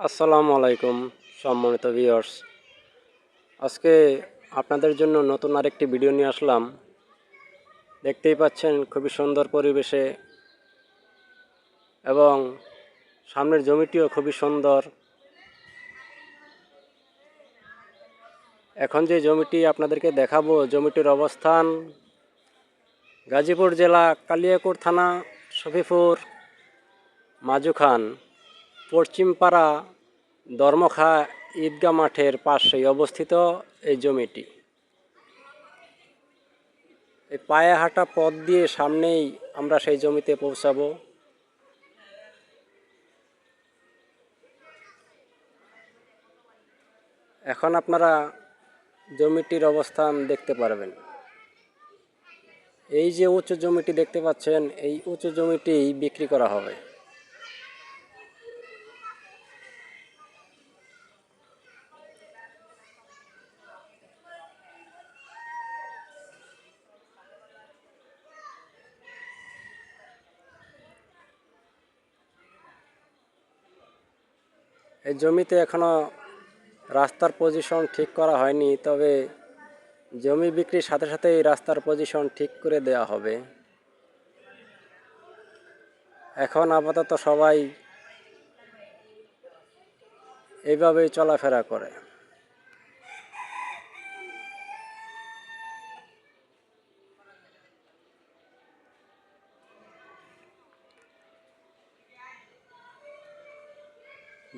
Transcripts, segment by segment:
আসসালামু আলাইকুম, সম্মানিত ভিউয়ার্স আজকে আপনাদের জন্য নতুন আরেকটি ভিডিও নিয়ে আসলাম। দেখতেই পাচ্ছেন খুবই সুন্দর পরিবেশে এবং সামনের জমিটিও খুবই সুন্দর। এখন যে জমিটি আপনাদেরকে দেখাবো, জমিটির অবস্থান গাজীপুর জেলা কালিয়াকুর থানা শফিপুর মাজুখান পশ্চিমপাড়া ধর্মখা ঈদগাহ মাঠের পাশেই অবস্থিত এই জমিটি। এই পায়ে হাঁটা পথ দিয়ে সামনেই আমরা সেই জমিতে পৌঁছাবো। এখন আপনারা জমিটির অবস্থান দেখতে পারবেন। এই যে উঁচু জমিটি দেখতে পাচ্ছেন, এই উঁচু জমিটি বিক্রি করা হবে। এই জমিতে এখনও রাস্তার পজিশন ঠিক করা হয়নি, তবে জমি বিক্রির সাথে সাথে এই রাস্তার পজিশন ঠিক করে দেয়া হবে। এখন আপাতত সবাই এইভাবেই চলাফেরা করে।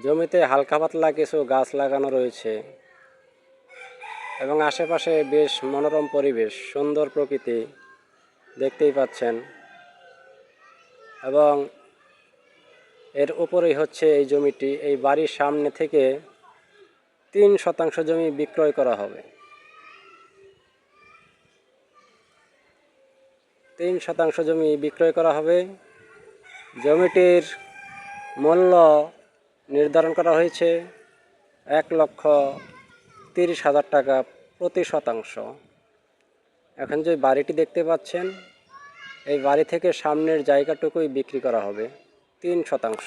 জমিতে হালকা পাতলা কিছু গাছ লাগানো রয়েছে এবং আশেপাশে বেশ মনোরম পরিবেশ, সুন্দর প্রকৃতি দেখতেই পাচ্ছেন। এবং এর উপরেই হচ্ছে এই জমিটি, এই বাড়ির সামনে থেকে তিন শতাংশ জমি বিক্রয় করা হবে। তিন শতাংশ জমি বিক্রয় করা হবে। জমিটির মূল্য নির্ধারণ করা হয়েছে এক লক্ষ তিরিশ হাজার টাকা প্রতি শতাংশ। এখন যে বাড়িটি দেখতে পাচ্ছেন, এই বাড়ি থেকে সামনের জায়গাটুকুই বিক্রি করা হবে, তিন শতাংশ।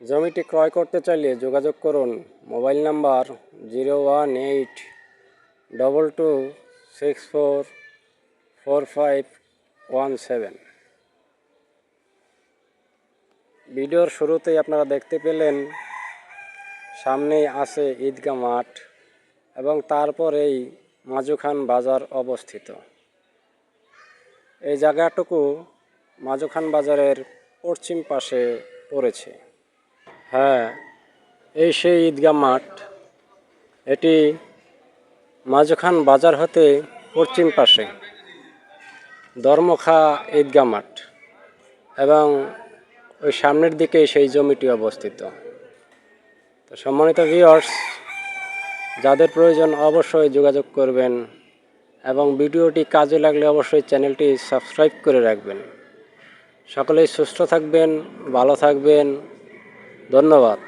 জমিটি ক্রয় করতে চাইলে যোগাযোগ করুন, mobile number zero one eight double two six four four five one seven ভিডিওর শুরুতেই আপনারা দেখতে পেলেন, সামনেই আছে ঈদগা মাঠ এবং তারপরেই মাজুখান বাজার অবস্থিত। এই জায়গাটুকু মাজুখান বাজারের পশ্চিম পাশে পড়েছে। হ্যাঁ এই সেই ঈদগা মাঠ, এটি মাজুখান বাজার হতে পশ্চিম পাশে। ধর্মখা ঈদগাহ মাঠ এবং ওই সামনের দিকে সেই জমিটি অবস্থিত। তো সম্মানিত ভিউয়ার্স যাদের প্রয়োজন অবশ্যই যোগাযোগ করবেন এবং ভিডিওটি কাজে লাগলে অবশ্যই চ্যানেলটি সাবস্ক্রাইব করে রাখবেন। সকলেই সুস্থ থাকবেন, ভালো থাকবেন। ধন্যবাদ।